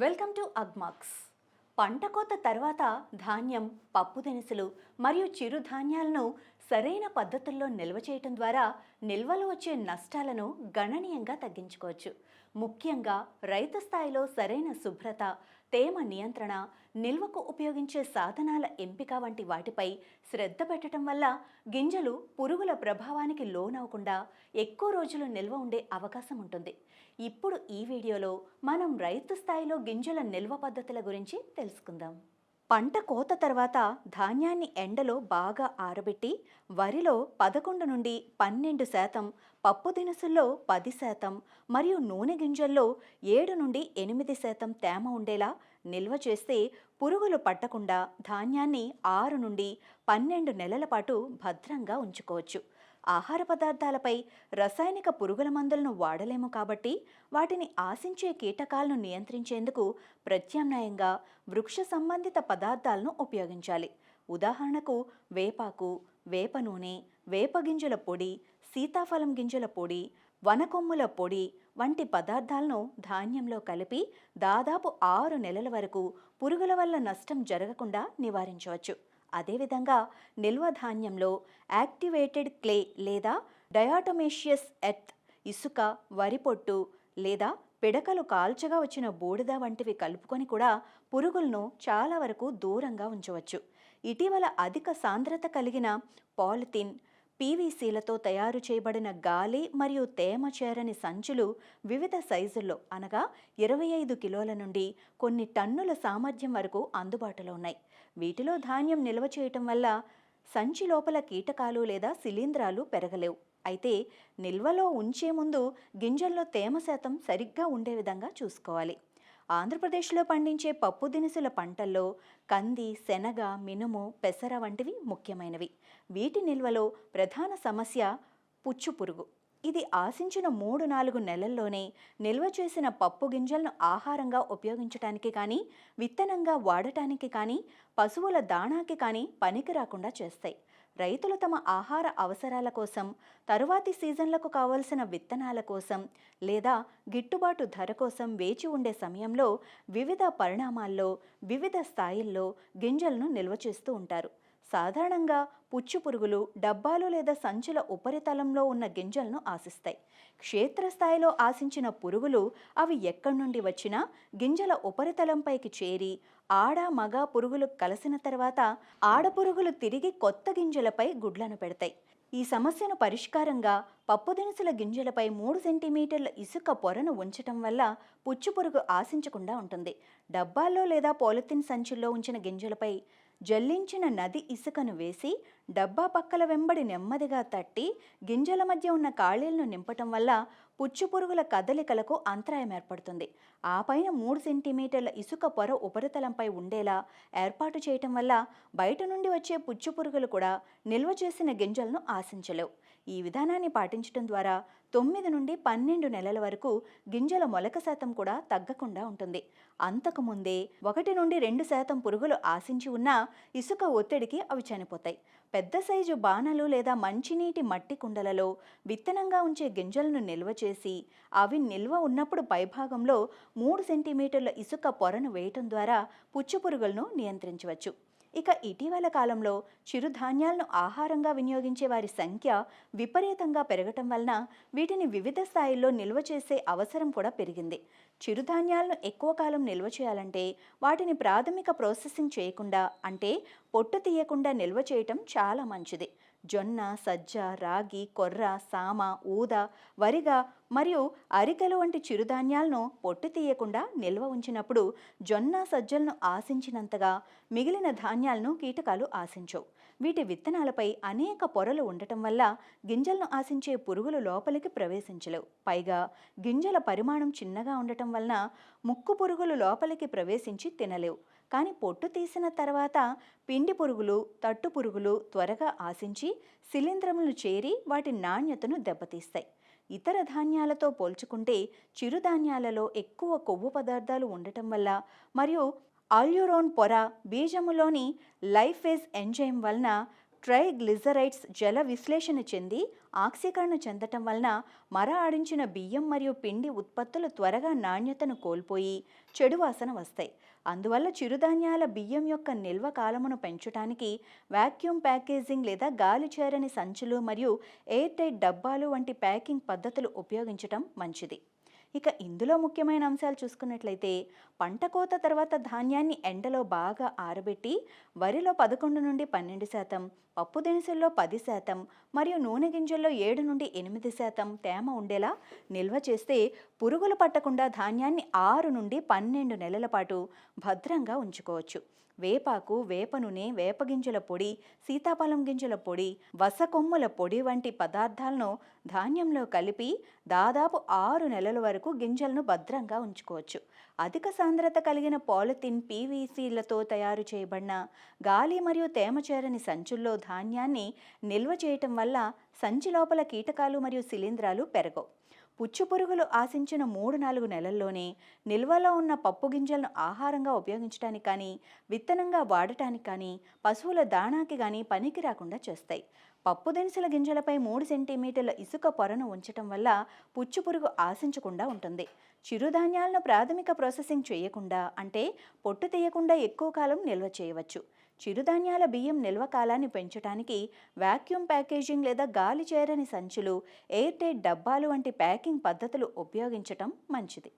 Welcome to Agmax. పంట కోత తర్వాత ధాన్యం పప్పు దినుసులు మరియు చిరుధాన్యాలను సరైన పద్ధతుల్లో నిల్వ చేయటం ద్వారా నిల్వలు వచ్చే నష్టాలను గణనీయంగా తగ్గించుకోవచ్చు. ముఖ్యంగా రైతు స్థాయిలో సరైన శుభ్రత తేమ నియంత్రణ నిల్వకు ఉపయోగించే సాధనాల ఎంపిక వంటి వాటిపై శ్రద్ధ పెట్టడం వల్ల గింజలు పురుగుల ప్రభావానికి లోనవకుండా ఎక్కువ రోజులు నిల్వ ఉండే అవకాశం ఉంటుంది. ఇప్పుడు ఈ వీడియోలో మనం రైతు స్థాయిలో గింజల నిల్వ పద్ధతుల గురించి తెలుసుకుందాం. పంట కోత తర్వాత ధాన్యాన్ని ఎండలో బాగా ఆరబెట్టి వరిలో పదకొండు నుండి పన్నెండు శాతం పప్పు దినుసుల్లో పది శాతం మరియు నూనె గింజల్లో ఏడు నుండి ఎనిమిది శాతం తేమ ఉండేలా నిల్వ చేస్తే పురుగులు పట్టకుండా ధాన్యాన్ని ఆరు నుండి పన్నెండు నెలల పాటు భద్రంగా ఉంచుకోవచ్చు. ఆహార పదార్థాలపై రసాయనిక పురుగుల మందులను వాడలేము కాబట్టి వాటిని ఆశించే కీటకాలను నియంత్రించేందుకు ప్రత్యామ్నాయంగా వృక్ష సంబంధిత పదార్థాలను ఉపయోగించాలి. ఉదాహరణకు వేపాకు వేప నూనె వేప గింజల పొడి సీతాఫలం గింజల పొడి వనకొమ్ముల పొడి వంటి పదార్థాలను ధాన్యంలో కలిపి దాదాపు ఆరు నెలల వరకు పురుగుల వల్ల నష్టం జరగకుండా నివారించవచ్చు. అదేవిధంగా నిల్వ ధాన్యంలో యాక్టివేటెడ్ క్లే లేదా డయాటోమేషియస్ ఎత్ ఇసుక వరి పొట్టు లేదా పిడకలు కాల్చగా వచ్చిన బూడిద వంటివి కలుపుకొని కూడా పురుగులను చాలా వరకు దూరంగా ఉంచవచ్చు. ఇటీవల అధిక సాంద్రత కలిగిన పాలిథిన్ పీవీసీలతో తయారు చేయబడిన గాలి మరియు తేమ చేరని సంచులు వివిధ సైజుల్లో అనగా ఇరవై ఐదు కిలోల నుండి కొన్ని టన్నుల సామర్థ్యం వరకు అందుబాటులో ఉన్నాయి. వీటిలో ధాన్యం నిల్వ చేయటం వల్ల సంచి లోపల కీటకాలు లేదా శిలీంధ్రాలు పెరగలేవు. అయితే నిల్వలో ఉంచే ముందు గింజల్లో తేమ శాతం సరిగ్గా ఉండే విధంగా చూసుకోవాలి. ఆంధ్రప్రదేశ్లో పండించే పప్పు దినుసుల పంటల్లో కంది శనగ మినుము పెసర వంటివి ముఖ్యమైనవి. వీటి నిల్వలో ప్రధాన సమస్య పుచ్చు పురుగు. ఇది ఆశించిన మూడు నాలుగు నెలల్లోనే నిల్వ చేసిన పప్పు గింజలను ఆహారంగా ఉపయోగించటానికి కానీ విత్తనంగా వాడటానికి కానీ పశువుల దాణాకి కానీ పనికి రాకుండా చేస్తాయి. రైతులు తమ ఆహార అవసరాల కోసం తరువాతి సీజన్లకు కావలసిన విత్తనాల కోసం లేదా గిట్టుబాటు ధర కోసం వేచి ఉండే సమయంలో వివిధ పరిణామాల్లో వివిధ స్థాయిల్లో గింజలను నిల్వ చేస్తూ ఉంటారు. సాధారణంగా పుచ్చు పురుగులు డబ్బాలు లేదా సంచుల ఉపరితలంలో ఉన్న గింజలను ఆశిస్తాయి. క్షేత్రస్థాయిలో ఆశించిన పురుగులు అవి ఎక్కడి నుండి వచ్చినా గింజల ఉపరితలంపైకి చేరి ఆడ మగ పురుగులు కలిసిన తర్వాత ఆడ పురుగులు తిరిగి కొత్త గింజలపై గుడ్లను పెడతాయి. ఈ సమస్యను పరిష్కారంగా పప్పు దినుసుల గింజలపై మూడు సెంటీమీటర్ల ఇసుక పొరను ఉంచటం వల్ల పుచ్చు పురుగు ఆశించకుండా ఉంటుంది. డబ్బాల్లో లేదా పాలిథిన్ సంచుల్లో ఉంచిన గింజలపై జల్లించిన నది ఇసుకను వేసి డబ్బా పక్కల వెంబడి నెమ్మదిగా తట్టి గింజల మధ్య ఉన్న ఖాళీలను నింపటం వల్ల పుచ్చు పురుగుల కదలికలకు అంతరాయం ఏర్పడుతుంది. ఆ పైన మూడు సెంటీమీటర్ల ఇసుక పొర ఉపరితలంపై ఉండేలా ఏర్పాటు చేయటం వల్ల బయట నుండి వచ్చే పుచ్చు పురుగులు కూడా నిల్వ చేసిన గింజలను ఆశించలేవు. ఈ విధానాన్ని పాటించడం ద్వారా తొమ్మిది నుండి పన్నెండు నెలల వరకు గింజల మొలక శాతం కూడా తగ్గకుండా ఉంటుంది. అంతకుముందే ఒకటి నుండి రెండు శాతం పురుగులు ఆశించి ఉన్నా ఇసుక ఒత్తిడికి అవి చనిపోతాయి. పెద్ద సైజు బాణలు లేదా మంచినీటి మట్టి కుండలలో విత్తనంగా ఉంచే గింజలను నిల్వ చేసి అవి నిల్వ ఉన్నప్పుడు పైభాగంలో మూడు సెంటీమీటర్ల ఇసుక పొరను వేయటం ద్వారా పుచ్చు పురుగులను నియంత్రించవచ్చు. ఇక ఇటీవల కాలంలో చిరుధాన్యాలను ఆహారంగా వినియోగించే వారి సంఖ్య విపరీతంగా పెరగటం వలన వీటిని వివిధ స్థాయిల్లో నిల్వ చేసే అవసరం కూడా పెరిగింది. చిరుధాన్యాలను ఎక్కువ కాలం నిల్వ చేయాలంటే వాటిని ప్రాథమిక ప్రాసెసింగ్ చేయకుండా అంటే పొట్టు తీయకుండా నిల్వ చేయటం చాలా మంచిది. జొన్న సజ్జ రాగి కొర్ర సామ ఊద వరిగ మరియు అరికెలు వంటి చిరుధాన్యాలను పొట్టు తీయకుండా నిల్వ ఉంచినప్పుడు జొన్న సజ్జలను ఆశించినంతగా మిగిలిన ధాన్యాలను కీటకాలు ఆశించవు. వీటి విత్తనాలపై అనేక పొరలు ఉండటం వల్ల గింజలను ఆశించే పురుగులు లోపలికి ప్రవేశించలేవు. పైగా గింజల పరిమాణం చిన్నగా ఉండటం వలన ముక్కు పురుగులు లోపలికి ప్రవేశించి తినలేవు. కానీ పొట్టు తీసిన తర్వాత పిండి పురుగులు తట్టు పురుగులు త్వరగా ఆశించి శిలీంధ్రములు చేరి వాటి నాణ్యతను దెబ్బతీస్తాయి. ఇతర ధాన్యాలతో పోల్చుకుంటే చిరుధాన్యాలలో ఎక్కువ కొవ్వు పదార్థాలు ఉండటం వల్ల మరియు ఆల్యూరోన్ పొర బీజములోని లైఫేజ్ ఎంజైమ్ వలన ట్రైగ్లిజరైడ్స్ జల విశ్లేషణ చెంది ఆక్సీకరణ చెందటం వలన మర ఆడించిన బియ్యం మరియు పిండి ఉత్పత్తులు త్వరగా నాణ్యతను కోల్పోయి చెడు వాసన వస్తాయి. అందువల్ల చిరుధాన్యాల బియ్యం యొక్క నిల్వ కాలమును పెంచడానికి వాక్యూమ్ ప్యాకేజింగ్ లేదా గాలి చేరని సంచులు మరియు ఎయిర్ టైట్ డబ్బాలు వంటి ప్యాకింగ్ పద్ధతులు ఉపయోగించటం మంచిది. ఇక ఇందులో ముఖ్యమైన అంశాలు చూసుకున్నట్లయితే పంట కోత తర్వాత ధాన్యాన్ని ఎండలో బాగా ఆరబెట్టి వరిలో పదకొండు నుండి పన్నెండు శాతం పప్పు దినుసుల్లో పది శాతం మరియు నూనె గింజల్లో ఏడు నుండి ఎనిమిది శాతం తేమ ఉండేలా నిల్వ చేస్తే పురుగులు పట్టకుండా ధాన్యాన్ని ఆరు నుండి పన్నెండు నెలల పాటు భద్రంగా ఉంచుకోవచ్చు. వేపాకు వేప నూనె వేప గింజల పొడి సీతాఫలం గింజల పొడి వసకొమ్ముల పొడి వంటి పదార్థాలను ధాన్యంలో కలిపి దాదాపు ఆరు నెలల వరకు గింజలను భద్రంగా ఉంచుకోవచ్చు. అధిక సాంద్రత కలిగిన పాలిథిన్ పీవీసీలతో తయారు చేయబడిన గాలి మరియు తేమ చేరని సంచుల్లో ధాన్యాన్ని నిల్వ చేయటం వల్ల సంచి లోపల కీటకాలు మరియు శిలీంధ్రాలు పెరగవు. పుచ్చు పురుగులు ఆశించిన మూడు నాలుగు నెలల్లోనే నిల్వలో ఉన్న పప్పు గింజలను ఆహారంగా ఉపయోగించడానికి కానీ విత్తనంగా వాడటానికి కానీ పశువుల దాణాకి కానీ పనికి రాకుండా చేస్తాయి. పప్పు దినుసుల గింజలపై మూడు సెంటీమీటర్ల ఇసుక పొరను ఉంచటం వల్ల పుచ్చు పురుగు ఆశించకుండా ఉంటుంది. చిరుధాన్యాలను ప్రాథమిక ప్రాసెసింగ్ చేయకుండా అంటే పొట్టు తీయకుండా ఎక్కువ కాలం నిల్వ చేయవచ్చు. చిరుధాన్యాల బియ్యం నిల్వ కాలాన్ని పెంచడానికి వాక్యూమ్ ప్యాకేజింగ్ లేదా గాలి చేరని సంచులు ఎయిర్ టైట్ డబ్బాలు వంటి ప్యాకింగ్ పద్ధతులు ఉపయోగించటం మంచిది.